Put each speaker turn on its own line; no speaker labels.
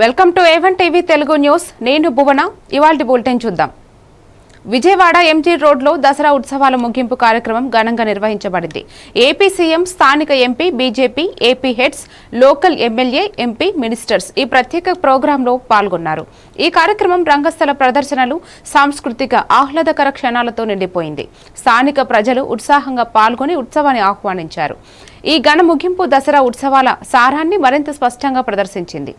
Welcome to A one TV Telugu news. నేను భువన. ఇవాల్టి bulletin చూద్దాం. విజయవాడ ఎంజీ రోడ్లో దసరా ఉత్సవాల ముగింపు కార్యక్రమం ఘనంగా నిర్వహించబడింది. ఏపీ సీఎం స్థానిక MP BJP AP heads local MLA MP ministers ఈ ప్రత్యేక ప్రోగ్రాంలో పాల్గొన్నారు. ఈ కార్యక్రమం రంగస్థల ప్రదర్శనలు సాంస్కృతిక ఆహ్లాదకర క్షణాలతో నిండిపోయింది. స్థానిక ప్రజలు ఉత్సాహంగా పాల్గొని ఉత్సవాన్ని ఆహ్వానించారు. ఈ ఘన ముగింపు దసరా ఉత్సవాల సారాన్ని మరింత స్పష్టంగా ప్రదర్శించింది.